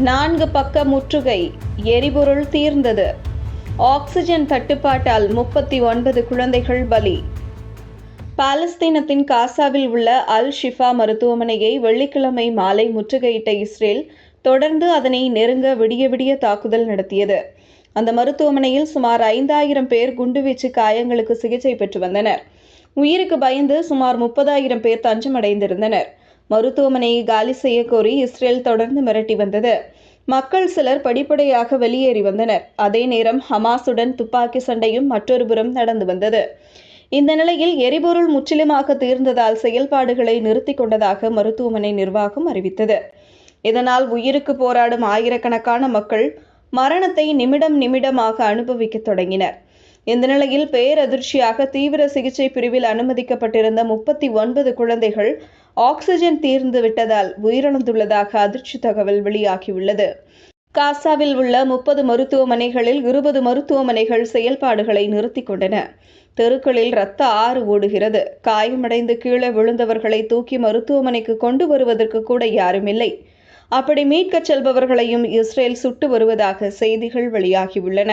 நான்கு பக்க முற்றுகை எரிபொருள் தீர்ந்தது. ஆக்சிஜன் தட்டுப்பாட்டால் முப்பத்தி ஒன்பது குழந்தைகள் பலி. பாலஸ்தீனத்தின் காசாவில் உள்ள அல் ஷிஃபா மருத்துவமனையை வெள்ளிக்கிழமை மாலை முற்றுகையிட்ட இஸ்ரேல் தொடர்ந்து அதனை நெருங்க விடிய விடிய தாக்குதல் நடத்தியது. அந்த மருத்துவமனையில் சுமார் ஐந்தாயிரம் பேர் குண்டுவீச்சு காயங்களுக்கு சிகிச்சை பெற்று வந்தனர். உயிருக்கு பயந்து சுமார் முப்பதாயிரம் பேர் தஞ்சமடைந்திருந்தனர். மருத்துவமனையை காலி செய்ய கோரி இஸ்ரேல் தொடர்ந்து மிரட்டி வந்தது. மக்கள் சிலர் படிப்படியாக வெளியேறி வந்தனர். அதே நேரம் ஹமாஸுடன் துப்பாக்கி சண்டையும் மற்றொரு புறம் நடந்து வந்தது. இந்த நிலையில் எரிபொருள் முற்றிலுமாக தீர்ந்ததால் செயல்பாடுகளை நிறுத்திக் கொண்டதாக மருத்துவமனை நிர்வாகம் அறிவித்தது. இதனால் உயிருக்கு போராடும் ஆயிரக்கணக்கான மக்கள் மரணத்தை நிமிடம் நிமிடமாக அனுபவிக்கத் தொடங்கினர். இந்த நிலையில் பேரதிர்ச்சியாக தீவிர சிகிச்சை பிரிவில் அனுமதிக்கப்பட்டிருந்த முப்பத்தி ஒன்பது குழந்தைகள் ஆக்சிஜன் தீர்ந்து விட்டதால் உயிரிழந்துள்ளதாக அதிர்ச்சி தகவல் வெளியாகியுள்ளது. காசாவில் உள்ள முப்பது மருத்துவமனைகளில் இருபது மருத்துவமனைகள் செயல்பாடுகளை நிறுத்திக் கொண்டன. தெருக்களில் ரத்த ஆறு ஓடுகிறது. காயமடைந்து கீழே விழுந்தவர்களை தூக்கி மருத்துவமனைக்கு கொண்டு வருவதற்கு கூட யாரும் இல்லை அப்படி மீட்கச் செல்பவர்களையும் இஸ்ரேல் சுட்டு வருவதாக செய்திகள் வெளியாகியுள்ளன.